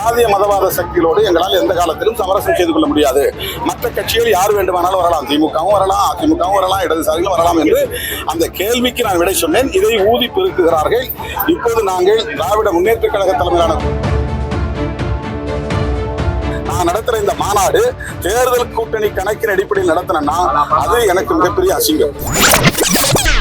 சாதிய மதவாத சக்திகளோடு எங்களால் எந்த காலத்திலும் சமரசம் செய்து கொள்ள முடியாது. மற்ற கட்சிகள் யார் வேண்டுமானாலும் வரலாம். திமுகவும் வரலாம் அதிமுகவும் வரலாம் இடதுசாரிகளும் வரலாம் என்று அந்த கேள்விக்கு நான் விடை சொன்னேன். இதை ஊதி பெருக்குகிறார்கள். இப்போது நாங்கள் திராவிட முன்னேற்ற கழக தலைமையிலான நான் நடத்துற இந்த மாநாடு தேர்தல் கூட்டணி கணக்கின் அடிப்படையில் நடத்தினா அது எனக்கு மிகப்பெரிய அசிங்கம்.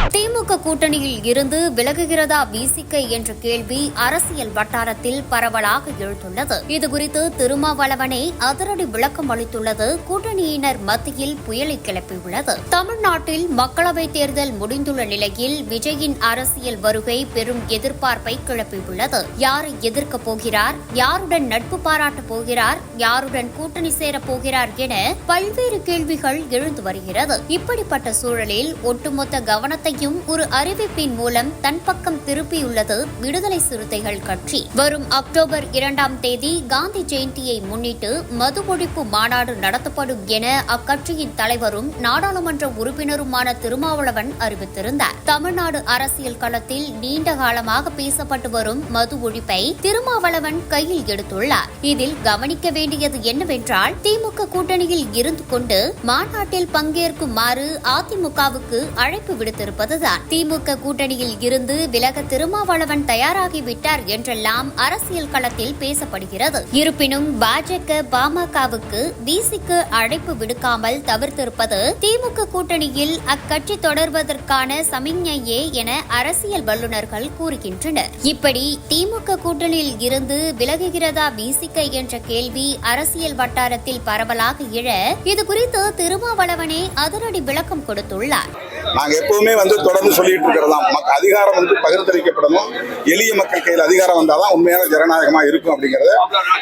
திமுக கூட்டணியில் இருந்து விலகுகிறதா விசிக என்ற கேள்வி அரசியல் வட்டாரத்தில் பரவலாக எழுந்துள்ளது. இதுகுறித்து திருமாவளவனே அதிரடி விளக்கம் அளித்துள்ளது. கூட்டணியினர் மத்தியில் புயலை கிளப்பியுள்ளது. தமிழ்நாட்டில் மக்களவைத் தேர்தல் முடிந்துள்ள நிலையில் விஜயின் அரசியல் வருகை பெரும் எதிர்பார்ப்பை கிளப்பியுள்ளது. யாரை எதிர்க்கப் போகிறார்? யாருடன் நட்பு பாராட்டப் போகிறார்? யாருடன் கூட்டணி சேரப் போகிறார் என பல்வேறு கேள்விகள் எழுந்து வருகிறது. இப்படிப்பட்ட சூழலில் ஒட்டுமொத்த கவனத்தையும் ஒரு அறிவிப்பின் மூலம் தன் பக்கம் திருப்பியுள்ளது விடுதலை சிறுத்தைகள் கட்சி. வரும் அக்டோபர் இரண்டாம் தேதி காந்தி ஜெயந்தியை முன்னிட்டு மது ஒழிப்பு மாநாடு நடத்தப்படும் என அக்கட்சியின் தலைவரும் நாடாளுமன்ற உறுப்பினருமான திருமாவளவன் அறிவித்திருந்தார். தமிழ்நாடு அரசியல் களத்தில் நீண்ட காலமாக பேசப்பட்டு வரும் மது ஒழிப்பை திருமாவளவன் கையில் எடுத்துள்ளார். இதில் கவனிக்க வேண்டியது என்னவென்றால் திமுக கூட்டணியில் இருந்து கொண்டு மாநாட்டில் பங்கேற்குமாறு அதிமுகவுக்கு அழைப்பு விடுத்திருப்பது அதுதான். திமுக கூட்டணியில் இருந்து விலக திருமாவளவன் தயாராகிவிட்டார் என்றெல்லாம் அரசியல் களத்தில் பேசப்படுகிறது. இருப்பினும் பாஜக பாமகவுக்கு விசிக்கு அழைப்பு விடுக்காமல் தவிர்த்திருப்பது திமுக கூட்டணியில் அக்கட்சி தொடர்வதற்கான சமிஞ்ஞையே என அரசியல் வல்லுநர்கள் கூறுகின்றனர். இப்படி திமுக கூட்டணியில் இருந்து விலகுகிறதா விசிக என்ற கேள்வி அரசியல் வட்டாரத்தில் பரவலாக இழ இதுகுறித்து திருமாவளவனே அதிரடி விளக்கம் கொடுத்துள்ளார். நாங்கள் எப்பவுமே வந்து தொடர்ந்து சொல்லிட்டு இருக்கிறதாம் மக்க- அதிகாரம் வந்து பகிர்ந்தளிக்கப்படணும். எளிய மக்கள் கையில் அதிகாரம் வந்தாதான் உண்மையான ஜனநாயகமாக இருக்கும் அப்படிங்கிறத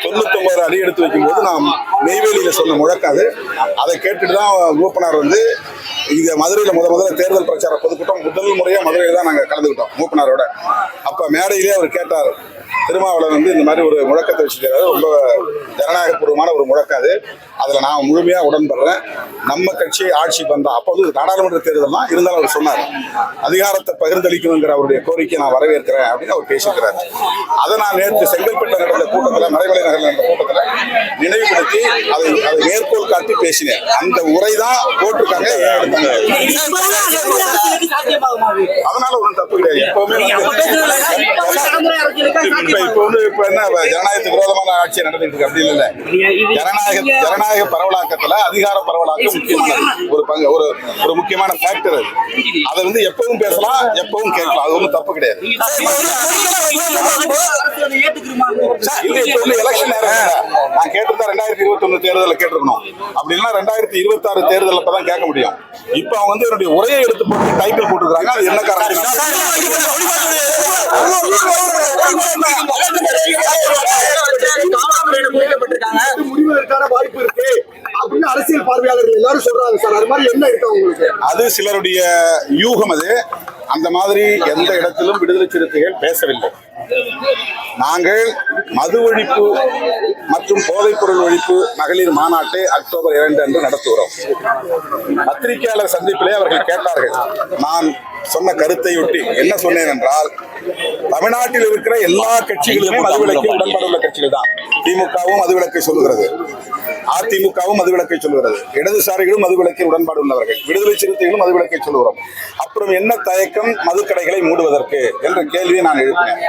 தொண்ணூத்தொம்பது அடி எடுத்து வைக்கும்போது நாம் நெய்வேலியில் சொன்ன முழக்காது அதை. கேட்டுட்டு தான் மூப்பனார் வந்து இந்த மதுரையில் முத முதல்ல தேர்தல் பிரச்சார பொதுக்கூட்டம் முதல் முறையாக மதுரையில் தான் நாங்கள் கலந்துக்கிட்டோம் மூப்பனாரோட அப்போ மேடையிலே அவர் கேட்டார் திருமாவளவன் வந்து இந்த மாதிரி ஒரு முழக்கத்தை வச்சுக்கிறாரு ரொம்ப ஜனநாயகபூர்வமான ஒரு முழக்கம் அது. அதில் நான் முழுமையாக உடன்படுறேன். நம்ம கட்சி ஆட்சி வந்தா அப்போது நாடாளுமன்ற தேர்தல் தான் இருந்தாலும் அவர் சொன்னார். அதிகாரத்தை பகிர்ந்தளிக்கணுங்கிற அவருடைய கோரிக்கையை நான் வரவேற்கிறேன் அப்படின்னு அவர் பேசியிருக்கிறார். அதை நான் நேற்று செங்கல்பட்டு நடந்த கூட்டத்தில் மறைமலை நகரில் நடந்த கூட்டத்தில் நினைவுபடுத்தி அதை அதை மேற்கோள் காட்டி பேசினேன். அந்த உரை தான் போட்டிருக்காங்க. ஏன் எடுத்தாங்க அதனால ஒன்றும் தப்பு கிடையாது. எப்பவுமே இப்ப இப்ப வந்து இப்ப என்ன ஜனநாயகத்துக்கு விரோதமான ஆட்சி நடந்துட்டு இருக்கு. அப்படி இல்ல. ஜனநாயக ஜனநாயக பரவலாக்கத்துல அதிகார பரவலாக்கம் முக்கியமானது ஒரு பங்கு ஒரு ஒரு முக்கியமான ஃபேக்டர் அது. அதை வந்து எப்பவும் பேசலாம் எப்பவும் கேட்கலாம். அது ஒன்றும் தப்பு கிடையாது. இல்ல இப்ப வந்து எலெக்ஷன் நேரம் நான் கேட்டிருந்தா ரெண்டாயிரத்தி இருபத்தி ஒண்ணு தேர்தலில் கேட்டிருக்கணும். அப்படின்னா ரெண்டாயிரத்தி இருபத்தி ஆறு தேர்தலில் தான் கேட்க முடியும். இப்ப அவங்க வந்து என்னுடைய உரையை எடுத்து போட்டு டைட்டில் போட்டுருக்காங்க அது என்ன காரணம் வாய்ப்பு இருக்கு அப்படின்னு அரசியல் பார்வையாளர்கள் எல்லாரும் சொல்றாங்க சார். அது மாதிரி என்ன இருக்கு உங்களுக்கு அது சிலருடைய யூகம் அது. அந்த மாதிரி எந்த இடத்திலும் விடுதலை சிறுத்தைகள் பேசவில்லை. நாங்கள் மது ஒழிப்பு மற்றும் போதைப்பொருள் ஒழிப்பு மகளிர் மாநாட்டை அக்டோபர் இரண்டு அன்று நடத்துகிறோம். பத்திரிகையாளர் சந்திப்பிலே அவர்கள் கேட்டார்கள் நான் சொன்ன கருத்தையொட்டி என்ன சொன்னேன் என்றால் தமிழ்நாட்டில் இருக்கிற எல்லா கட்சிகளுமே மதுவிலக்கு உடன்பாடுள்ள கட்சிகள் தான். திமுகவும் மதுவிலக்கை சொல்லுகிறது. அதிமுகவும் மதுவிலக்கை சொல்லுகிறது. இடதுசாரிகளும் மதுவிலக்கை உடன்பாடு உள்ளவர்கள் விடுதலை சிறுத்தைகளும் மதுவிலக்கை சொல்லுகிறோம். அப்புறம் என்ன தயக்கம் மதுக்கடைகளை மூடுவதற்கு? என்ற கேள்வியை நான் எழுப்பினேன்.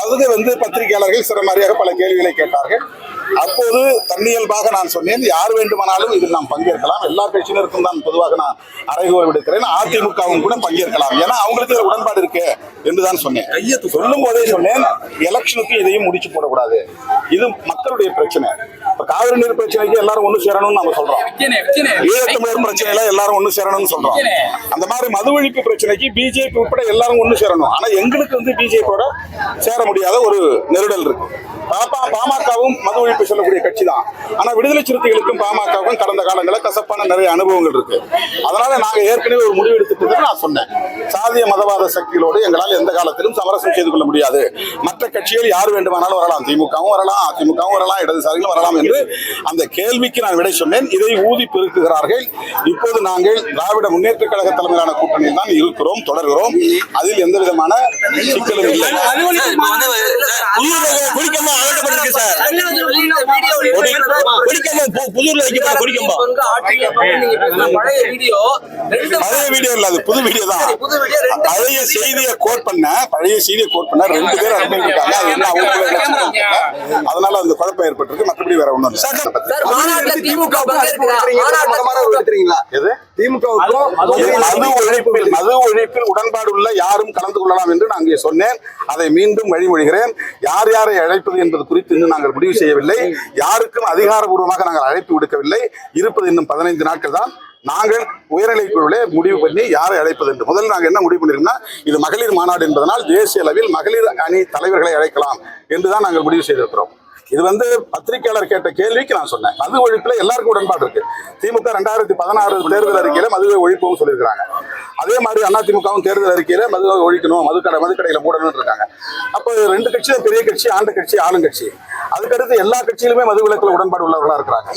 அது வந்து பத்திரிகையாளர்கள் சிறமாரியாக பல கேள்விகளை கேட்டார்கள். அப்போது தன்னியல்பாக நான் சொன்னேன் யார் வேண்டுமானாலும் இதில் நாம் பங்கேற்கலாம். எல்லா கட்சியினருக்கும் தான் பொதுவாக நான் அறைகோல் விடுக்கிறேன். அதிமுகவும் கூட பங்கேற்கலாம். ஏன்னா அவங்களுக்கு இதுல உடன்பாடு இருக்கு என்றுதான் சொன்னேன். சொல்லும் போதே சொன்னேன் எலெக்ஷனுக்கு இதையும் முடிச்சு போடக்கூடாது. இது மக்களுடைய பிரச்சனை. இப்ப காவிரி நீர் பிரச்சனைக்கு எல்லாரும் ஒண்ணு சேரணும்னு நம்ம சொல்றோம். ஈழத்தமிழர் பிரச்சனையில எல்லாரும் ஒண்ணு சேரணும்னு சொல்றோம். அந்த மாதிரி மது ஒழிப்பு பிரச்சனைக்கு பிஜேபி உட்பட எல்லாரும் ஒண்ணு சேரணும். ஆனா எங்களுக்கு வந்து பிஜேபியோட சேர முடியாத ஒரு நெருடல் இருக்கு. பாப்பா பாமகவும் மது ஒழிப்பு சொல்லக்கூடிய கட்சி தான் ஆனா விடுதலை சிறுத்தைகளுக்கும் பாமகவுக்கும் கடந்த காலங்களில் கசப்பான நிறைய அனுபவங்கள் இருக்கு அதனால நாங்க ஏற்கனவே ஒரு முடிவு எடுத்துட்டு நான் சொன்னேன் சாதிய மதவாத சக்திகளோடு எங்களால் எந்த காலத்திலும் சமரசம் செய்து கொள்ள முடியாது மற்ற கட்சிகள் யார் வேண்டுமானாலும் வரலாம் திமுகவும் வரலாம் அதிமுகவும் வரலாம் இடதுசாரிகளும் வரலாம் என்று அந்த கேள்விக்கு நான் விடை சொன்னேன் இதை ஊதி பெருக்குகிறார்கள் இப்போது நாங்கள் திராவிட முன்னேற்ற கழக தலைமையிலான கூட்டணியில் தான் இருக்கிறோம் தொடர்கிறோம் அதில் எந்த விதமான சிக்கலும் இல்லை அகற்றப்பட்ட இருக்கு சார். வைக்கப்பட்ட பழைய வீடியோ. ரெண்டு பழைய வீடியோ இல்ல அது புது வீடியோ தான். புது வீடியோ. ரெண்டு பழைய செய்தியை கோட் பண்ண பழைய செய்தியை கோட் பண்ண ரெண்டு பேர் அட்மிட் இருக்காங்க அது என்ன. அதனால அந்த குழப்பம் ஏற்பட்டிருக்கு. மற்றபடி வேற ஒண்ணும் இல்லை. திமுக எடுத்துறீங்களா எது? திமுகவுக்கும் மது ஒழிப்பில் மது ஒழிப்பில் உடன்பாடு உள்ள யாரும் கலந்து கொள்ளலாம் என்று நான் இங்கே சொன்னேன். அதை மீண்டும் வழிமொழிகிறேன். யார் யாரை அழைப்பது என்பது குறித்து இன்னும் நாங்கள் முடிவு செய்யவில்லை. யாருக்கும் அதிகாரபூர்வமாக நாங்கள் அழைப்பு விடுக்கவில்லை. இருப்பது இன்னும் பதினைந்து நாட்கள் தான். நாங்கள் உயர்நிலைக் குழுவிலே முடிவு பண்ணி யாரை அழைப்பது என்று. முதல்ல நாங்கள் என்ன முடிவு பண்ணிருக்கோம்னா இது மகளிர் மாநாடு என்பதனால் தேசிய அளவில் மகளிர் அணி தலைவர்களை அழைக்கலாம் என்றுதான் நாங்கள் முடிவு செய்திருக்கிறோம். இது வந்து பத்திரிகையாளர் கேட்ட கேள்விக்கு நான் சொன்னேன். மது ஒழிப்புல எல்லாருக்கும் உடன்பாடு இருக்கு. திமுக ரெண்டாயிரத்தி பதினாறு தேர்தல் அறிக்கையில மதுவை ஒழிப்பும் சொல்லியிருக்காங்க அதே மாதிரி அதிமுகவும் தேர்தல் அறிக்கையில மதுவை ஒழிக்கணும் மதுக்கடை மதுக்கடையில மூடணும்னு இருக்காங்க. அப்போ ரெண்டு கட்சியும் பெரிய கட்சி ஆண்ட கட்சி ஆளுங்கட்சி அதுக்கடுத்து எல்லா கட்சியிலுமே மது விலக்கில் உடன்பாடு உள்ளவர்களா இருக்கிறாங்க.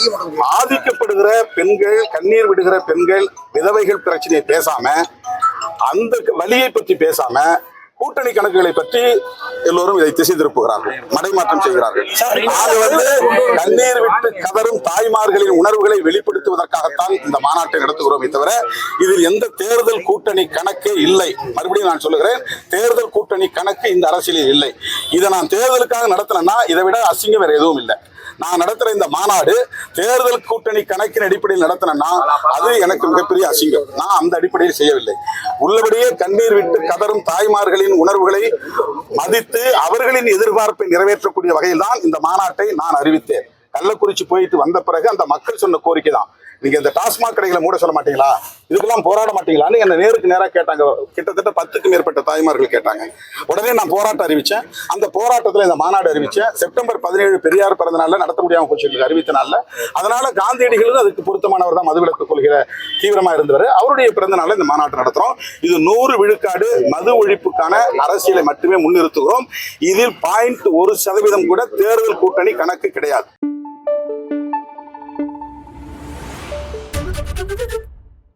பாதிக்கப்படுகிற பெண்கள் கண்ணீர் விடுகிற பெண்கள் விதவைகள் பிரச்சனையை பேசாம அந்த வழியை பற்றி பேசாம கூட்டணி கணக்குகளை பற்றி எல்லோரும் இதை திசை திருப்புகிறார்கள் மடைமாற்றம் செய்கிறார்கள். அது வந்து கண்ணீர் விட்டு கதரும் தாய்மார்களின் உணர்வுகளை வெளிப்படுத்துவதற்காகத்தான் இந்த மாநாட்டை நடத்துகிறோமே. தவிர இதில் எந்த தேர்தல் கூட்டணி கணக்கே இல்லை. மறுபடியும் நான் சொல்லுகிறேன் தேர்தல் கூட்டணி கணக்கு இந்த அரசியலில் இல்லை. இதை நான் தேர்தலுக்காக நடத்தினேன்னா இதை விட அசிங்கம் வேற எதுவும் இல்லை. நான் நடத்துற இந்த மாநாடு தேர்தல் கூட்டணி கணக்கின் அடிப்படையில் நடத்தினேன்னா அது எனக்கு மிகப்பெரிய அசிங்கம். நான் அந்த அடிப்படையில் செய்யவில்லை. உள்ளபடியே கண்ணீர் விட்டு கதரும் தாய்மார்களின் உணர்வுகளை மதித்து அவர்களின் எதிர்பார்ப்பை நிறைவேற்றக்கூடிய வகையில் தான் இந்த மாநாட்டை நான் அறிவித்தேன். கள்ளக்குறிச்சி போயிட்டு வந்த பிறகு அந்த மக்கள் சொன்ன கோரிக்கை தான் நீங்க இந்த டாஸ்மாக் கடைகளை மூட சொல்ல மாட்டீங்களா? இதுக்கெல்லாம் போராட மாட்டீங்களான்னு என்ன நேருக்கு நேரா கேட்டாங்க. கிட்டத்தட்ட பத்துக்கும் மேற்பட்ட தாய்மார்கள் கேட்டாங்க. உடனே நான் போராட்டம் அறிவிச்சேன். அந்த போராட்டத்துல இந்த மாநாடு அறிவிச்சேன். செப்டம்பர் பதினேழு பெரியார் பிறந்த நாளில் நடத்த முடியாமல் போச்சு. அறிவித்த நாளில். அதனால காந்தியடிகளும் அதுக்கு பொருத்தமானவர் தான் மதுவிலக்கு கொள்கிற தீவிரமா இருந்தவர். அவருடைய பிறந்த நாளில் இந்த மாநாட்டு நடத்துறோம். இது நூறு விழுக்காடு மது ஒழிப்புக்கான அரசியலை மட்டுமே முன்னிறுத்துகிறோம். இதில் பாயிண்ட் ஒரு சதவீதம் கூட தேர்தல் கூட்டணி கணக்கு கிடையாது. Thank you.